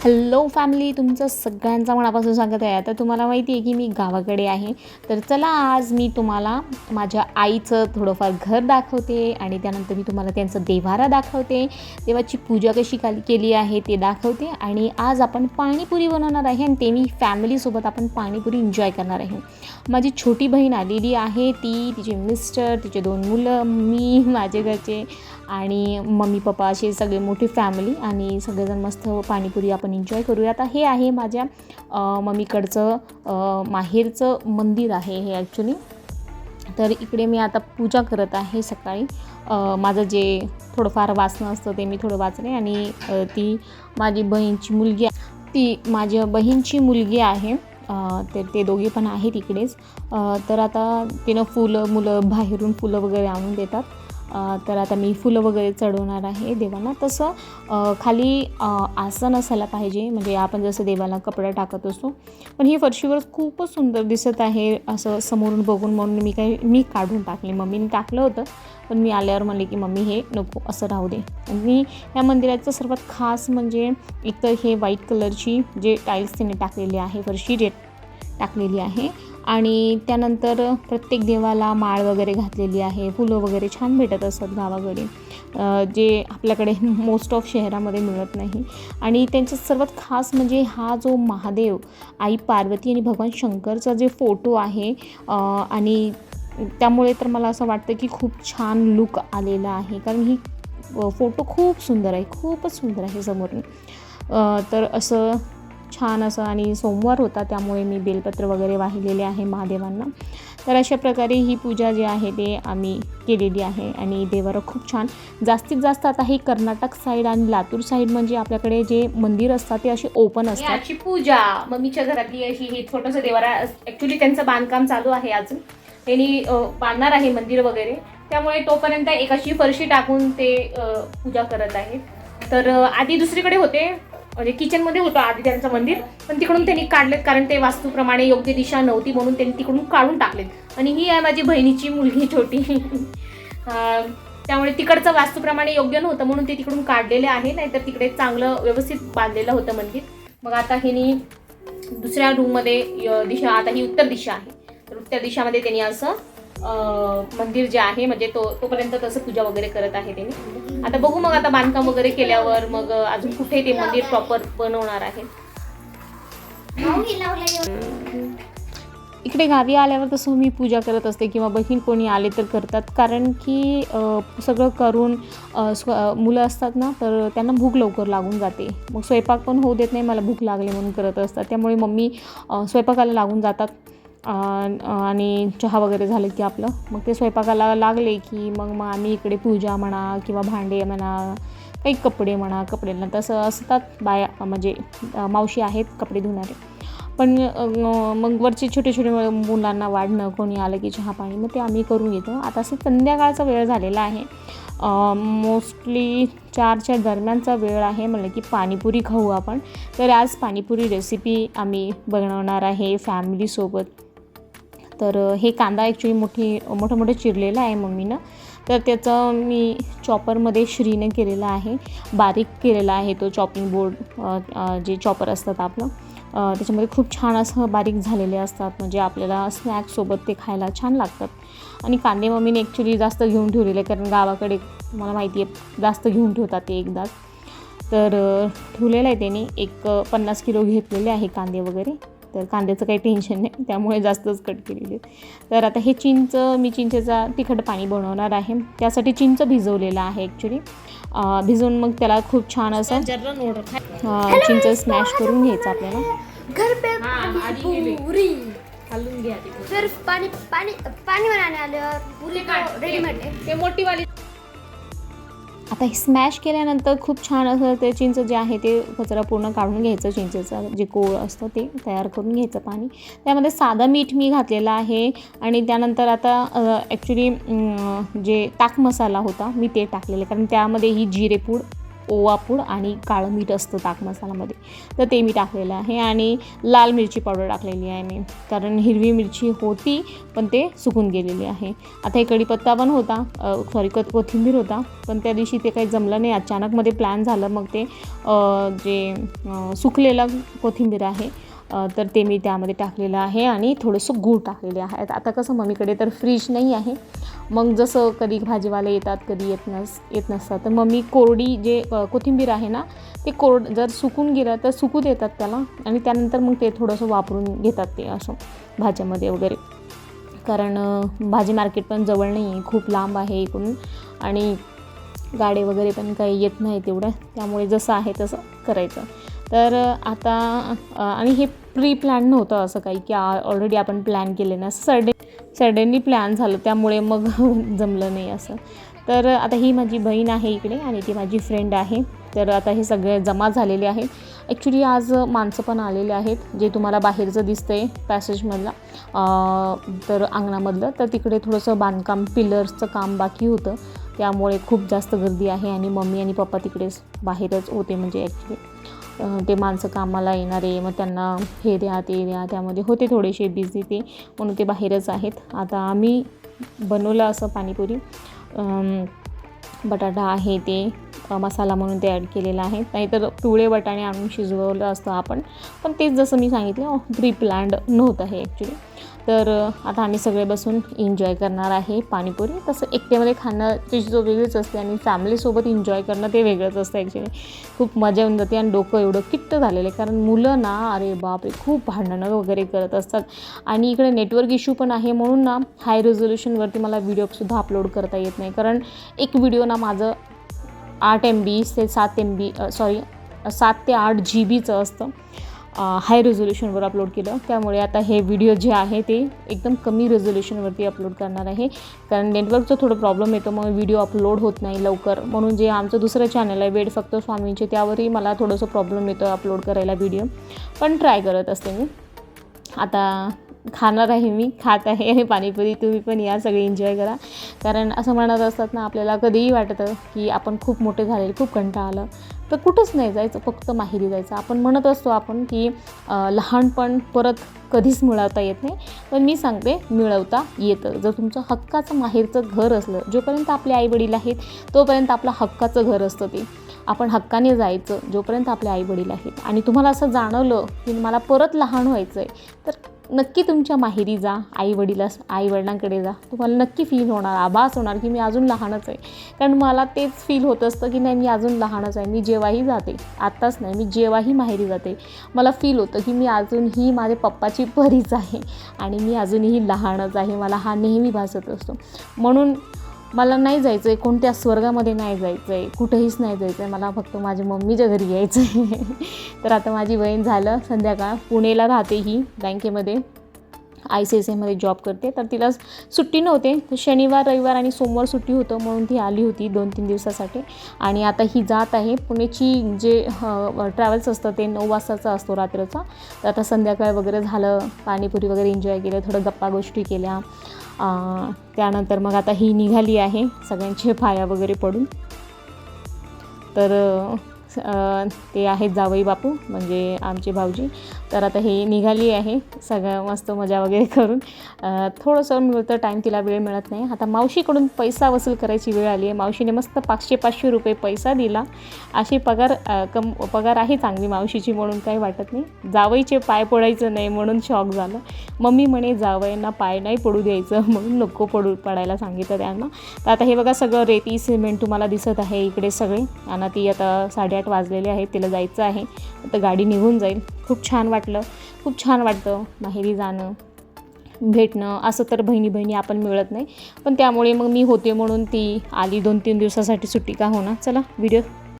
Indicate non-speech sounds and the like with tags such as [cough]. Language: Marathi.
हॅलो फॅमिली तुमचं सगळ्यांचं मनापासून स्वागत आहे. आता तुम्हाला माहिती आहे की मी गावाकडे आहे. तर चला आज मी तुम्हाला माझ्या आईचं थोडंफार घर दाखवते आणि त्यानंतर मी तुम्हाला त्यांचं देवारा दाखवते. देवाची पूजा कशी काल केली आहे ते दाखवते आणि आज आपण पाणीपुरी बनवणार आहे आणि ते मी फॅमिलीसोबत आपण पाणीपुरी एन्जॉय करणार आहे. माझी छोटी बहीण आलेली आहे ती तिचे मिस्टर तिचे दोन मुलं मी माझे घरचे आणि मम्मी पप्पा असे सगळे मोठी फॅमिली आणि सगळेजण मस्त पाणीपुरी आपण एन्जॉय करूया आता हे आहे माझ्या मम्मीकडचं माहेरचं मंदिर आहे हे ॲक्च्युली तर इकडे मी आता पूजा करत आहे सकाळी. माझं जे थोडंफार वाचणं असतं ते मी थोडं वाचले आणि ती माझी बहीणची मुलगी ती माझ्या बहीणची मुलगी आहे. ते ते दोघे पण आहेत इकडेच. तर आता तिनं फुलं मुलं बाहेरून फुलं वगैरे आणून देतात. तर आता मी फुलं वगैरे चढवणार आहे देवांना. तसं खाली आसन असायला पाहिजे. म्हणजे आपण जसं देवाला कपडा टाकत असतो. पण ही फरशीवर खूपच सुंदर दिसत आहे असं समोरून बघून म्हणून मी काही मी काढून टाकले. मम्मीने टाकलं होतं पण मी आल्यावर म्हणले की मम्मी हे नको असं राहू दे. आणि या मंदिराचं सर्वात खास म्हणजे एक तर हे व्हाईट कलरची जे टाईल्स तिने टाकलेली आहे फरशी जे टाकलेली आहे आणि त्यानंतर प्रत्येक देवाला माळ वगैरे घातलेली आहे फुलं वगैरे छान भेटत असतात गावाकडे. जे आपल्याकडे [laughs] मोस्ट ऑफ शहरामध्ये मिळत नाही. आणि त्यांचं सर्वात खास म्हणजे हा जो महादेव आई पार्वती आणि भगवान शंकरचा जे फोटो आहे आणि त्यामुळे तर मला असं वाटतं की खूप छान लुक आलेला आहे. कारण ही फोटो खूप सुंदर आहे खूपच सुंदर आहे समोरून. तर असं छान असं आणि सोमवार होता त्यामुळे मी बेलपत्र वगैरे वाहिलेले आहे महादेवांना. तर अशा प्रकारे ही पूजा जी आहे ते आम्ही केलेली आहे आणि देवारा खूप छान. जास्तीत जास्त आता हे कर्नाटक साईड आणि लातूर साईड म्हणजे आपल्याकडे जे मंदिर असतात ते असे ओपन असतात. याची पूजा मम्मीच्या घरातली अशी हे छोटंसं देवारा ऍक्च्युली त्यांचं बांधकाम चालू आहे अजून. त्यांनी बांधणार आहे मंदिर वगैरे. त्यामुळे तोपर्यंत एक अशी फरशी टाकून ते पूजा करत आहेत. तर आधी दुसरीकडे होते. म्हणजे किचनमध्ये होतं आधी त्यांचं मंदिर पण तिकडून त्यांनी काढलेत कारण ते वास्तूप्रमाणे योग्य दिशा नव्हती म्हणून त्यांनी तिकडून काढून टाकलेत. आणि ही आहे माझी बहिणीची मुलगी छोटी. त्यामुळे तिकडचं वास्तूप्रमाणे योग्य नव्हतं म्हणून ते तिकडून काढलेले आहे नाहीतर तिकडे चांगलं व्यवस्थित बांधलेलं होतं मंदिर. मग आता हिनी दुसऱ्या रूममध्ये य- दिशा आता ही उत्तर दिशा आहे. तर उत्तर दिशामध्ये त्यांनी असं मंदिर जे आहे म्हणजे तो तोपर्यंत तसं पूजा वगैरे करत आहे त्यांनी आता बघू मग आता बांधकाम वगैरे केल्यावर मग अजून कुठे ते मंदिर प्रॉपर बनवणार आहे. इकडे गावी आल्यावर तसं मी पूजा करत असते किंवा बहीण कोणी आले तर करतात. कारण की सगळं करून स्व मुलं असतात ना तर त्यांना भूक लवकर लागून जाते. मग स्वयंपाक पण होऊ देत नाही मला भूक लागली म्हणून करत असतात. त्यामुळे मम्मी स्वयंपाकाला लागून जातात. आणि चहा वगैरे झालं की आपलं. मग ते स्वयंपाकाला लागले की मग मग आम्ही इकडे पूजा म्हणा किंवा भांडे म्हणा काही कपडे म्हणा कपड्यांना तसं असतात. बाया म्हणजे मावशी आहेत कपडे धुणारे. पण मग वरचे छोटे छोटे मु- मुलांना वाढणं कोणी आलं की चहा पाणी मग ते आम्ही करून घेतो. आता असं संध्याकाळचा वेळ झालेला आहे. मोस्टली चारच्या दरम्यानचा वेळ आहे म्हणलं की पाणीपुरी खाऊ आपण. तर आज पाणीपुरी रेसिपी आम्ही बनवणार आहे फॅमिलीसोबत. तर हे कांदा ॲक्च्युली मोठी मोठं मोठं चिरलेलं आहे मम्मीनं. तर त्याचं मी चॉपरमध्ये श्रीने केलेलं आहे. बारीक केलेला आहे तो चॉपिंग बोर्ड जे चॉपर असतात आपलं. त्याच्यामध्ये खूप छान असं बारीक झालेले असतात. म्हणजे आपल्याला स्नॅक्ससोबत ते खायला छान लागतात. आणि कांदे मम्मीने ॲक्च्युली जास्त घेऊन ठेवलेले कारण गावाकडे मला माहिती आहे जास्त घेऊन ठेवतात ते एकदाच तर ठेवलेलं आहे त्याने. एक पन्नास किलो घेतलेले आहे कांदे वगैरे. तर कांद्याचं काही टेन्शन नाही. त्यामुळे जास्तच कट केलेले तर आता हे चिंच मी चिंचेचा तिखट पाणी बनवणार आहे. त्यासाठी चिंच भिजवलेलं आहे ॲक्च्युली भिजवून मग त्याला खूप छान असं चिंच स्मॅश करून घ्यायचं आपल्याला. घालून घ्या पानी पानी पानी बनाने वाले और पूरी रेडीमेड है ते मोठीवाली आता हे स्मॅश केल्यानंतर खूप छान असं ते चिंच जे आहे ते कचरा पूर्ण काढून घ्यायचं चिंचेचं जे कोळ असतं ते तयार करून घ्यायचं पाणी. त्यामध्ये साधं मीठ मी घातलेलं आहे आणि त्यानंतर आता ॲक्च्युली जे ताक मसाला होता मी ते टाकलेलं कारण त्यामध्ये ही जिरेपूड ओवापूड आणि काळं मीठ असतं ताक मसाल्यामध्ये. तर ते मी टाकलेलं आहे आणि लाल मिरची पावडर टाकलेली आहे मी. कारण हिरवी मिरची होती पण ते सुकून गेलेली आहे. आता हे कढीपत्ता पण होता सॉरी क कोथिंबीर होता पण त्या दिवशी ते काही जमलं नाही. अचानकमध्ये प्लॅन झालं मग ते जे सुकलेलं कोथिंबीर आहे तर ते मी त्यामध्ये टाकलेलं आहे आणि थोडंसं गूळ टाकलेले आहे. आता कसं मम्मीकडे तर फ्रीज नाही आहे. मग जसं कधी भाजीवाले येतात कधी येत नस येत नसतात. तर मम्मी कोरडी जे कोथिंबीर आहे ना ते कोरड जर सुकून गेलं तर सुकू देतात त्याला आणि त्यानंतर मग ते थोडंसं वापरून घेतात ते असं भाज्यामध्ये वगैरे. कारण भाजी मार्केट पण जवळ नाही आहे खूप लांब आहे इकडून आणि गाडे वगैरे पण काही येत नाही तेवढं त्यामुळे जसं आहे तसं करायचं. तर आता आणि हे प्री प्लॅन नव्हतं असं काही की ऑलरेडी आपण प्लॅन केले ना. सडे सडनली प्लॅन झालं. त्यामुळे मग [laughs] जमलं नाही असं. तर आता ही माझी बहीण आहे इकडे आणि ती माझी फ्रेंड आहे. तर आता हे सगळे जमा झालेले आहेत. ॲक्च्युली आज माणसं पण आलेले आहेत जे तुम्हाला बाहेरचं दिसतं आहे पॅसेजमधला तर अंगणामधलं. तर तिकडे थोडंसं बांधकाम पिलर्सचं काम बाकी होतं. त्यामुळे खूप जास्त गर्दी आहे आणि मम्मी आणि पप्पा तिकडेच बाहेरच होते म्हणजे ॲक्च्युली ते माणसं कामाला येणारे मग त्यांना हे द्या ते द्या त्यामध्ये होते थोडेसे बिझी ते म्हणून ते बाहेरच आहेत. आता आम्ही बनवलं असं पाणीपुरी. बटाटा आहे ते. मसाला म्हणून ते ॲड केलेला आहे. नाहीतर पिवळे वटाणे आणून शिजवलं असतं आपण. पण तेच जसं मी सांगितलं हो, प्री प्लॅन्ड नव्हतं हे ॲक्च्युली तर आता आम्ही सगळे बसून एन्जॉय करणार आहे पाणीपुरी. तसं एकट्यामध्ये खाणं त्याची जो वेगळीच असते आणि फॅमिलीसोबत एन्जॉय करणं ते वेगळंच असतं ॲक्च्युली खूप मजा येऊन जाते आणि डोकं एवढं किट्ट झालेलं आहे. कारण मुलं ना अरे बापरे खूप भांडणं वगैरे करत असतात. आणि इकडे नेटवर्क इश्यू पण आहे म्हणून ना हाय रेझोल्युशनवरती मला व्हिडिओसुद्धा अपलोड करता येत नाही. कारण एक व्हिडिओ ना माझं आठ एम बी ते सात एम बी सॉरी सात ते आठ जी बीचं असतं. हाय रेझोल्युशनवर अपलोड केलं. त्यामुळे आता हे व्हिडिओ जे आहे ते एकदम कमी रेझोल्युशनवरती अपलोड करणार आहे. कारण नेटवर्कचं थोडं प्रॉब्लेम येतो मग व्हिडिओ अपलोड होत नाही लवकर. म्हणून जे आमचं दुसरं चॅनल आहे वेड फक्त स्वामींचे त्यावरही मला थोडंसं प्रॉब्लेम येतो अपलोड करायला व्हिडिओ पण ट्राय करत असते मी. आता खाणार आहे मी खात आहे पाणीपुरी तुम्ही पण या सगळे एन्जॉय करा. कारण असं म्हणत असतात ना आपल्याला कधीही वाटतं की आपण खूप मोठे झाले खूप कंटाळा आलं तर कुठंच नाही जायचं फक्त माहेरी जायचं. आपण म्हणत असतो आपण की लहानपण परत कधीच मिळवता येत नाही पण मी सांगते मिळवता येतं. जर तुमचं हक्काचं माहेरचं घर असलं जोपर्यंत आपले आईवडील आहेत तोपर्यंत आपलं हक्काचं घर असतं ते. आपण हक्काने जायचं जोपर्यंत आपले आईवडील आहेत. आणि तुम्हाला असं जाणवलं की मला परत लहान व्हायचं आहे तर नक्की तुमच्या माहेरी जा आईवडिला आईवडिलांकडे जा. तुम्हाला नक्की फील होणार आभास होणार की मी अजून लहानच आहे. कारण मला तेच फील होत असतं की नाही मी अजून लहानच आहे मी जेव्हाही जाते आत्ताच नाही मी जेव्हाही माहेरी जाते मला फील होतं की मी अजूनही माझ्या पप्पाची परीच आहे आणि मी अजूनही लहानच आहे मला हा नेहमी भासत असतो. म्हणून मला नाही जायचं आहे कोणत्या स्वर्गामध्ये नाही जायचं आहे कुठेहीच नाही जायचं आहे मला फक्त माझ्या मम्मीच्या घरी यायचं आहे [laughs] तर आता माझी बहीण झालं संध्याकाळ पुणेला राहते ही बँकेमध्ये. आय सी एस एमध्ये जॉब करते. तर तिला सुट्टी नव्हते. तर शनिवार रविवार आणि सोमवार सुट्टी होतं म्हणून ती आली होती दोन तीन दिवसासाठी. आणि आता ही जात आहे. पुण्याची जे ट्रॅव्हल्स असतं ते नऊ वाजताचा असतो रात्रीचा. तर आता संध्याकाळ वगैरे झालं पाणीपुरी वगैरे एन्जॉय केलं थोडं गप्पा गोष्टी केल्या. त्यानंतर मग आता ही निघाली आहे सगळ्यांचे पाया वगैरे पडून. तर ते आहेत जावई बापू म्हणजे आमचे भाऊजी. तर आता हे निघाली आहे सगळं मस्त मजा वगैरे करून. थोडंसं मिळतं टाईम तिला वेळ मिळत नाही. आता मावशीकडून पैसा वसूल करायची वेळ आली आहे. मावशीने मस्त पाचशे पाचशे रुपये पैसा दिला. अशी पगार कम पगार आहे चांगली मावशीची म्हणून काही वाटत नाही. जावईचे पाय पडायचं नाही म्हणून शॉक झालं. मम्मी म्हणे जावयांना पाय नाही पडू द्यायचं. [laughs] म्हणून नको पडू पडायला सांगितलं त्यांना. तर आता हे बघा सगळं रेती सिमेंट तुम्हाला दिसत आहे इकडे सगळे. आणि ती आता साडेआठ वाजलेले आहेत तिला जायचं आहे. तर गाडी निघून जाईल. खूप छान वाटलं. खूप छान वाटतं माहेरी जाणं भेटणं. असं तर बहिणी बहिणी आपण मिळत नाही. पण त्यामुळे मग मी होते म्हणून ती आली दोन तीन दिवसासाठी सुट्टी का होणार? चला व्हिडिओ